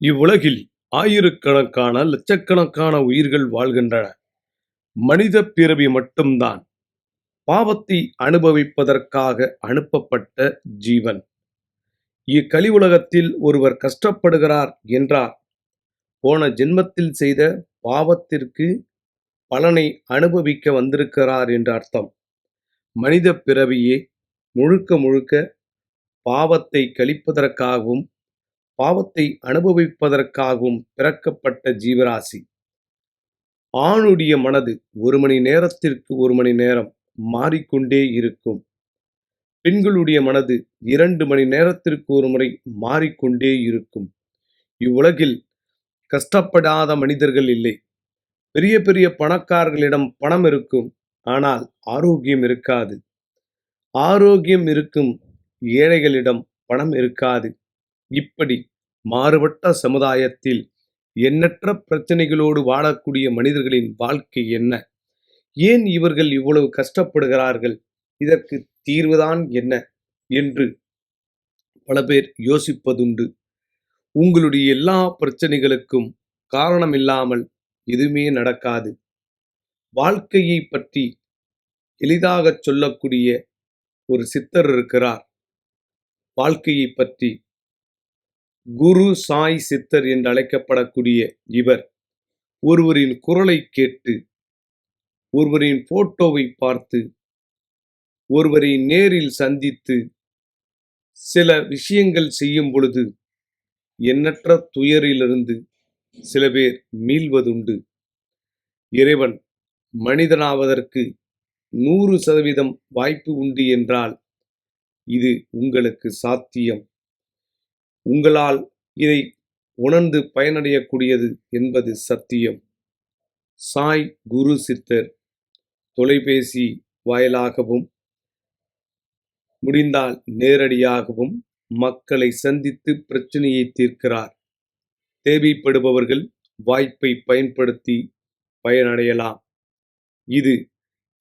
இவ்வுலகில் ஆயிரக்கணக்கான லட்சக்கணக்கான உயிர்கள் வாழ்கின்றன. மனித பிறவி மட்டும்தான் பாவத்தை அனுபவிப்பதற்காக அனுப்பப்பட்ட ஜீவன். இக்கலி உலகத்தில் ஒருவர் கஷ்டப்படுகிறார் என்றார். போன ஜென்மத்தில் செய்த பாவத்திற்கு பலனை அனுபவிக்க வந்திருக்கிறார் என்ற அர்த்தம். மனித பிறவியே முழுக்க முழுக்க பாவத்தை கழிப்பதற்காகவும் பாவத்தை அனுபவிப்பதற்காகவும் பிறக்கப்பட்ட ஜீவராசி. ஆணுடைய மனது ஒரு மணி நேரத்திற்கு ஒரு மணி நேரம் மாறிக்கொண்டே இருக்கும். பெண்களுடைய மனது இரண்டு மணி நேரத்திற்கு ஒரு முறை மாறிக்கொண்டே இருக்கும். இவ்வுலகில் கஷ்டப்படாத மனிதர்கள் இல்லை. பெரிய பெரிய பணக்காரர்களிடம் பணம் இருக்கும். ஆனால் ஆரோக்கியம் இருக்காது. ஆரோக்கியம் இருக்கும் ஏழைகளிடம் பணம் இருக்காது. இப்படி மாறுபட்ட சமுதாயத்தில் எண்ணற்ற பிரச்சனைகளோடு வாழக்கூடிய மனிதர்களின் வாழ்க்கை என்ன? ஏன் இவர்கள் இவ்வளவு கஷ்டப்படுகிறார்கள்? இதற்கு தீர்வுதான் என்ன? என்று பல பேர் யோசிப்பதுண்டு. உங்களுடைய எல்லா பிரச்சனைகளுக்கும் காரணம் இல்லாமல் எதுவுமே நடக்காது. வாழ்க்கையை பற்றி எளிதாக சொல்லக்கூடிய ஒரு சித்தர் இருக்கிறார். வாழ்க்கையை பற்றி குரு சாய் சித்தர் என்று அழைக்கப்படக்கூடிய இவர் ஒருவரின் குரலை கேட்டு ஒருவரின் போட்டோவை பார்த்து ஒருவரை நேரில் சந்தித்து சில விஷயங்கள் செய்யும் பொழுது எண்ணற்ற துயரிலிருந்து சில பேர் மீள்வதுண்டு. இறைவன் மனிதனாவதற்கு நூறு சதவீதம் வாய்ப்பு உண்டு என்றால் இது உங்களுக்கு சாத்தியம். உங்களால் இதை உணர்ந்து பயனடையக்கூடியது என்பது சத்தியம். சாய் குரு சித்தர் தொலைபேசி வாயிலாகவும் முடிந்தால் நேரடியாகவும் மக்களை சந்தித்து பிரச்சனையை தீர்க்கிறார். தேவைப்படுபவர்கள் வாய்ப்பை பயன்படுத்தி பயனடையலாம். இது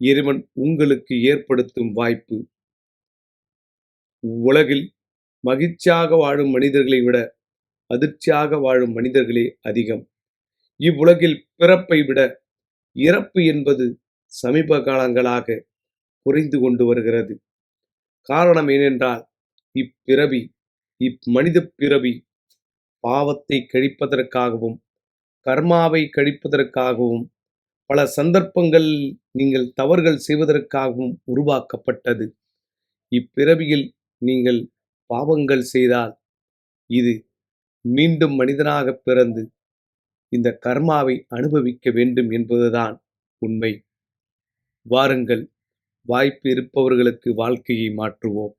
இறைவன் உங்களுக்கு ஏற்படுத்தும் வாய்ப்பு. உலகில் மகிழ்ச்சியாக வாழும் மனிதர்களை விட அதிர்ச்சியாக வாழும் மனிதர்களே அதிகம். இவ்வுலகில் பிறப்பை விட இறப்பு என்பது சமீப காலங்களாக குறைந்து கொண்டு வருகிறது. காரணம் ஏனென்றால் இப்பிறவி இம்மனித பிறவி பாவத்தை கழிப்பதற்காகவும் கர்மாவை கழிப்பதற்காகவும் பல சந்தர்ப்பங்கள் நீங்கள் தவறுகள் செய்வதற்காகவும் உருவாக்கப்பட்டது. இப்பிறவியில் நீங்கள் பாவங்கள் செய்தால் இது மீண்டும் மனிதனாக பிறந்து இந்த கர்மாவை அனுபவிக்க வேண்டும் என்பதுதான் உண்மை. வாருங்கள் வாய்ப்பு இருப்பவர்களுக்கு வாழ்க்கையை மாற்றுவோம்.